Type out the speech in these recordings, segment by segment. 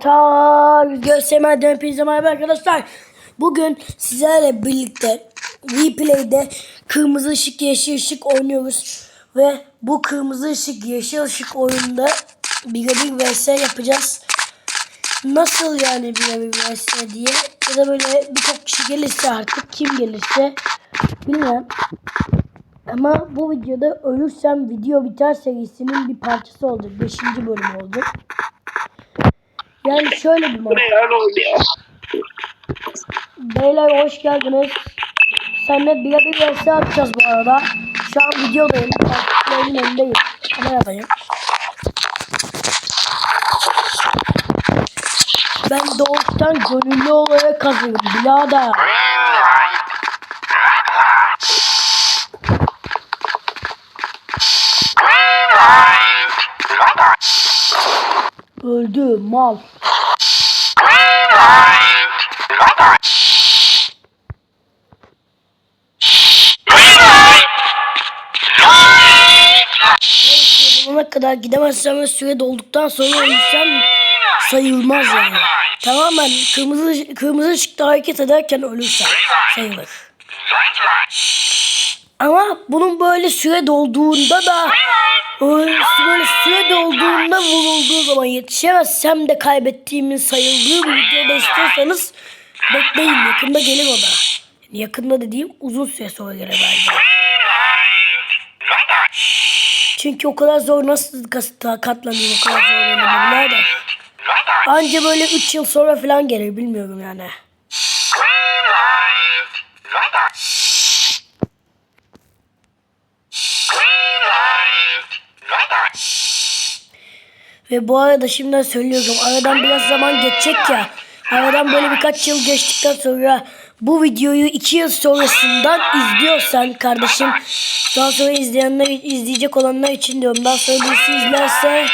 Ta göstermeden hepinize merhaba arkadaşlar. Bugün sizlerle birlikte Replay'de kırmızı ışık yeşil ışık oynuyoruz. Ve bu kırmızı ışık yeşil ışık oyunda birebir vs yapacağız. Nasıl yani birebir vs diye ya da böyle birçok kişi gelirse artık kim gelirse bilmem. Ama bu videoda ölürsem video biter serisinin bir parçası olacak. 5. bölüm olacak. Yani şöyle bir oluyor? Beyler hoş geldiniz. Seninle birebir vs atacağız bu arada. Şu an videodayım. Takipçilerimin önündeyim. Ama yapayım. Ben doğuştan gönüllü olarak kazıyorum. Birader. Öldü mal. Sonuna kadar gidemezsem ve süre dolduktan sonra ölürsem sayılmaz yani. Tamamen kırmızı kırmızı ışıkta hareket ederken ölürsem sayılır. Ama bunun böyle süre dolduğunda da öyle böyle süre dolduğunda vurulduğu zaman yetişemezsem de kaybettiğimin sayıldığı bir videoda istiyorsanız bekleyin yakında gelir o da. Yani yakında dediğim uzun süre sonra gelir bence. Çünkü o kadar zor nasıl katlanayım o kadar zor nerede? Anca böyle 3 yıl sonra falan gelir bilmiyorum yani. Ve bu arada şimdiden söylüyorum aradan biraz zaman geçecek ya. Aradan böyle birkaç yıl geçtikten sonra bu videoyu 2 yıl sonrasından izliyorsan kardeşim daha sonra izleyenler izleyecek olanlar için diyorum. Daha sonra birisi izlerse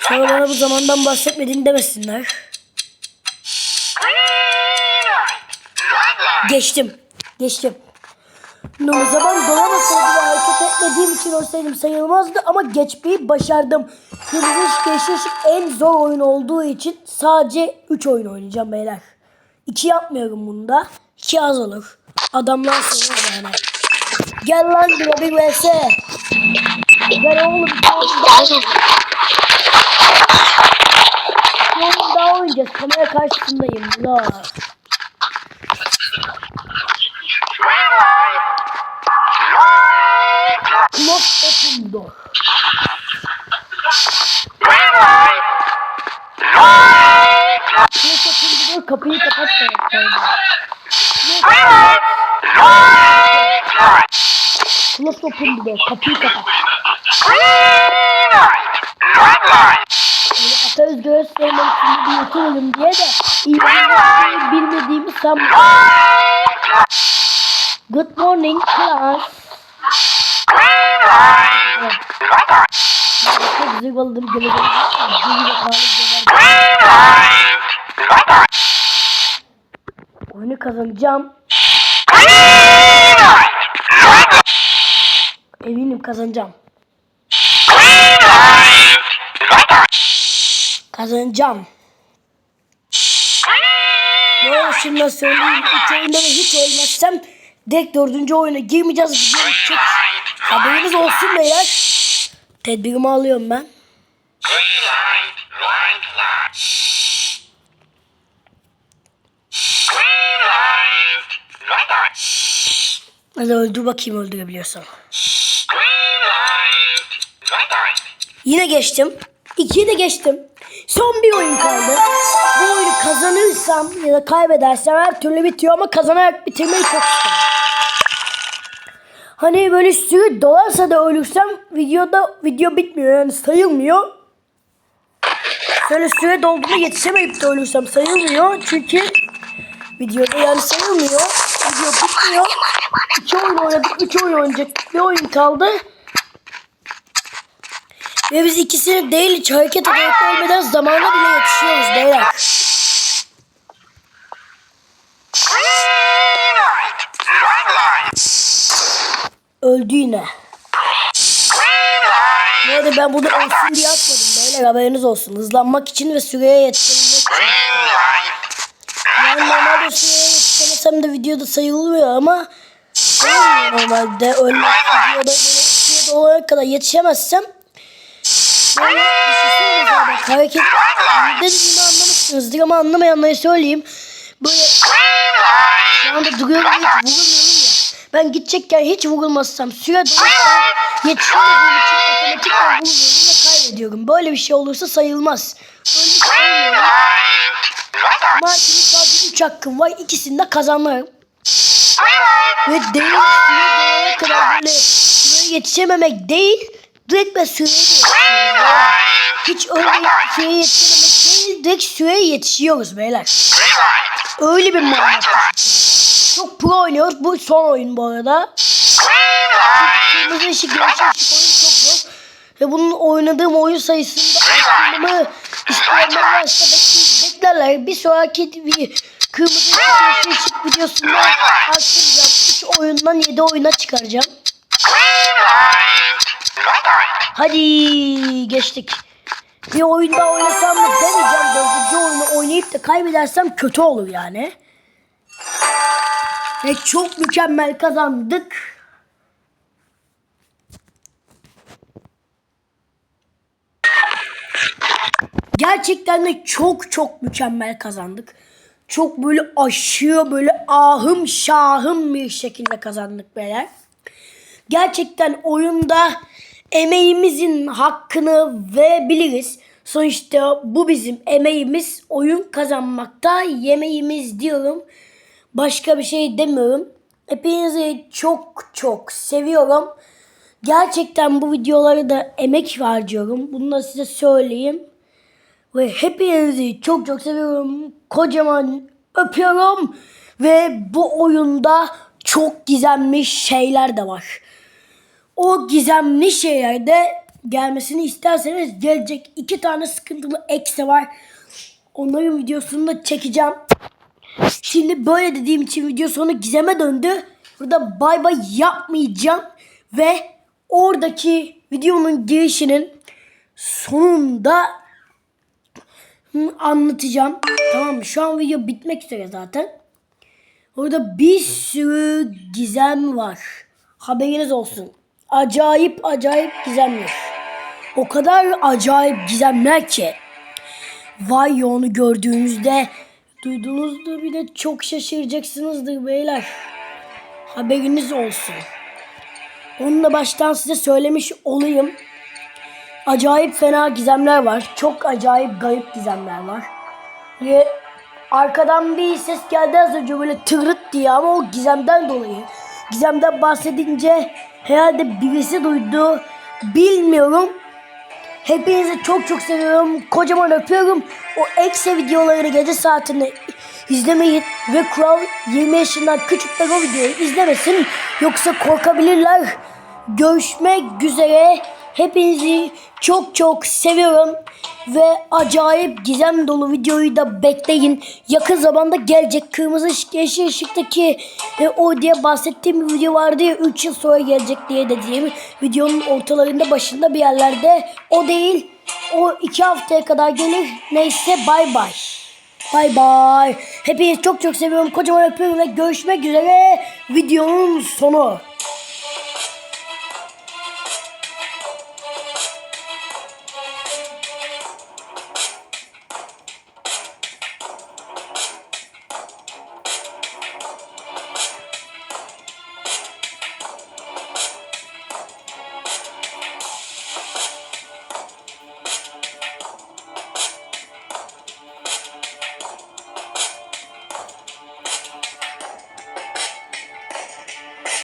sonra bana bu zamandan bahsetmediğini demesinler. Geçtim. Geçtim. O zaman dolamasaydı ve hareket etmediğim için olsaydım sayılmazdı ama geçmeyi başardım. Kırmızı yeşil en zor oyun olduğu için sadece 3 oyun oynayacağım beyler. 2 yapmıyorum bunda. 2 az olur. Adamlar sayılır yani. Gel lan bir vs. Gel oğlum. oyun daha oynayacağız. Kamera karşısındayım. La. Close open door. Close open door kapıyı kapat. Close open door kapıyı kapat. Böyle ata özgür sevmem bir yutuluyum diye de İngilizceyi bilmediğimi sanmıyorum. Good morning class. Çok zıvaladım geleceğim. Oyunu kazanacağım. Eminim kazanacağım. Kazanacağım. Bu arada şimdiden söyleyeyim. Üç oyunda da hiç ölmezsem direkt dördüncü oyuna girmeyeceğiz. Bitecek. Haberiniz olsun beyler. Tedbirimi alıyorum ben. Hadi öldür bakayım öldürebiliyorsam. Yine geçtim. İkiyi de geçtim. Son bir oyun kaldı. Bu oyunu kazanırsam ya da kaybedersem her türlü bitiyor ama kazanarak bitirmeyi çok isterim. Hani böyle süre dolarsa da ölürsem videoda video bitmiyor yani sayılmıyor. Şöyle süre dolduğunda yetişemeyip de ölürsem sayılmıyor. Çünkü videoda yani sayılmıyor. Video bitmiyor. İki oyun oynadık. Üç oyun oynayacak. Bir oyun kaldı. Ve biz ikisini değil hiç hareket ederek ölmeden zamana bile yetişiyoruz beyler. Öldü yine. Bu arada ben bunu ölsün diye atmadım beyler haberiniz olsun. Hızlanmak için ve süreye yetişebilmek Yani normalde süreye yetişemesem de videoda sayılmıyor ama normalde. Öyle videoda böyle sürede olana kadar yetişemezsem böyle düşünsene bak hareket dediğimi anlamışsınızdır ama anlamayanlara söyleyeyim. Böyle şu anda duruyorum hiç vurulmuyorum ya. Ben gidecekken hiç vurulmazsam süre dolursa yetişemediğim için otomatikman vuruluyorum ve kaybediyorum. Böyle bir şey olursa sayılmaz. Öyle bir şey olmuyor. Şimdi sadece 3 hakkım var. İkisini de kazanırım. Ve değil süre dolana kadar böyle süreye yetişememek değil. Direkt ben süreye yetişiyorum. Hiç öyle süreye yetişememek değil. Direkt süreye yetişiyoruz beyler. Öyle bir manyak. Çok pro oynuyoruz. Bu son oyun bu arada. Kırmızı ışık, ışık oyunu çok zor. Ve bunun oynadığım oyun sayısında arttırmamı isteyenler varsa bekle- beklerler. Bir sonraki bir kırmızı ışık, videosunda arttıracağım. 3 oyundan 7 oyuna çıkaracağım. Hadi geçtik. Bir oyun daha oynasam mı demeyeceğim. Dördüncü oyunu oynayıp da kaybedersem kötü olur yani. Ve çok mükemmel kazandık. Gerçekten de çok çok mükemmel kazandık. Çok böyle aşırı böyle ahım şahım bir şekilde kazandık beyler. Gerçekten oyunda emeğimizin hakkını verebiliriz. Sonuçta bu bizim emeğimiz oyun kazanmakta yemeğimiz diyorum. Başka bir şey demiyorum. Hepinizi çok çok seviyorum. Gerçekten bu videoları da emek harcıyorum. Bunu da size söyleyeyim. Ve hepinizi çok çok seviyorum. Kocaman öpüyorum. Ve bu oyunda çok gizemli şeyler de var. O gizemli şeylerde gelmesini isterseniz gelecek iki tane sıkıntılı ekse var. Onların videosunu da çekeceğim. Şimdi böyle dediğim için video sonu gizeme döndü. Burada bay bay yapmayacağım. Ve oradaki videonun girişinin sonunda anlatacağım. Tamam? Şu an video bitmek üzere zaten. Orada bir sürü gizem var. Haberiniz olsun. Acayip acayip gizemler. O kadar acayip gizemler ki. Vay onu gördüğünüzde duyduğunuzda bir de çok şaşıracaksınızdır beyler. Haberiniz olsun. Onu da baştan size söylemiş olayım. Acayip fena gizemler var. Çok acayip garip gizemler var. Ve arkadan bir ses geldi az önce böyle tırıt diye ama o gizemden dolayı. Gizemden bahsedince herhalde birisi duydu. Bilmiyorum. Hepinizi çok çok seviyorum. Kocaman öpüyorum. O ekse videolarını gece saatinde izlemeyin. Ve Kural 20 yaşından küçükler o videoyu izlemesin. Yoksa korkabilirler. Görüşmek üzere. Hepinizi çok çok seviyorum. Ve acayip gizem dolu videoyu da bekleyin. Yakın zamanda gelecek. Kırmızı ışık, yeşil ışıktaki e, o diye bahsettiğim bir video vardı ya 3 yıl sonra gelecek diye dediğim videonun ortalarında başında bir yerlerde. O değil. O 2 haftaya kadar gelir. Neyse bay bay. Bay bay. Hepinizi çok çok seviyorum. Kocaman öpüyorum ve görüşmek üzere. Videonun sonu.